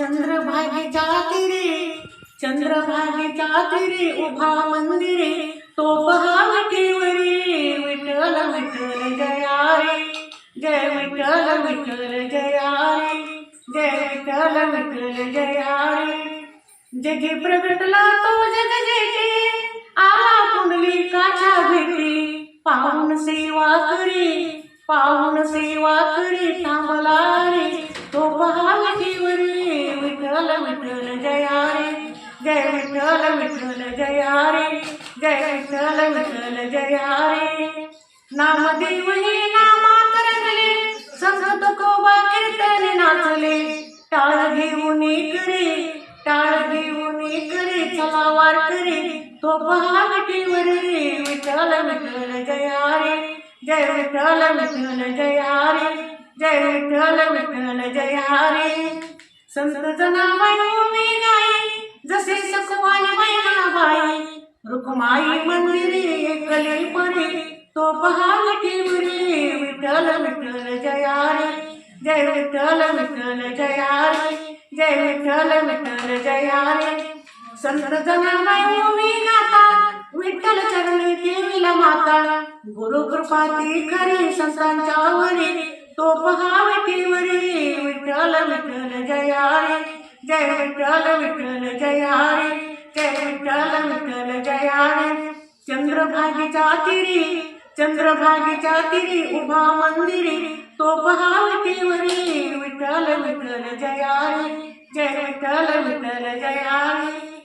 चंद्रभागेच्या तिरे चंद्रभागेच्या तिरे उभा मंदिरे तो पहा विठेवरी विठ्ठल विठ्ठल जया रे, जय विठ्ठल विठ्ठल जया रे, जय विठ्ठल विठ्ठल जया रे। जगे प्रगटला तो जग जेते आला कुंडली काच्या भेटी पाहून सेवा करी, पाहून सेवा करी थांबला विठ्ठल विठ्ठल जया रे जय विठ्ठल विठ्ठल जया रे जय विठ्ठल विठ्ठल जया रे नामदेव हे नामात रंगले संत कोबा कीर्तन नाचले। टाळ घेऊन करे टाळ घेऊन करे चला वार करे तो पहा विठीवर रे विठ्ठल विठ्ठल जया रे जय विठ्ठल विठ्ठल जया रे जय विठ्ठल विठ्ठल जया रे संत मी गाई जसे सखवाई बाई रुक्माई मंदिरे एकले परे तो पहा विठीवरी विठ्ठल विठ्ठल जया रे जय विठ्ठल विठ्ठल जया रे जय विठ्ठल विठ्ठल जया रे संत जनाबाई मी गाता विठ्ठल चरणी देवीला माता. गुरु कृपा ती खरी संतांच्या विठ्ठल जयारे, जया जय विठ्ठल विठ्ठल जया विठ्ठल विठ्ठल जयारे। चंद्रभागी चातिरी तिरी चातिरी तिरी, उभा मंदिरी तो भाव विठीवरी विठ्ठल विठ्ठल जया रे जय विठ्ठल विठ्ठल जया रे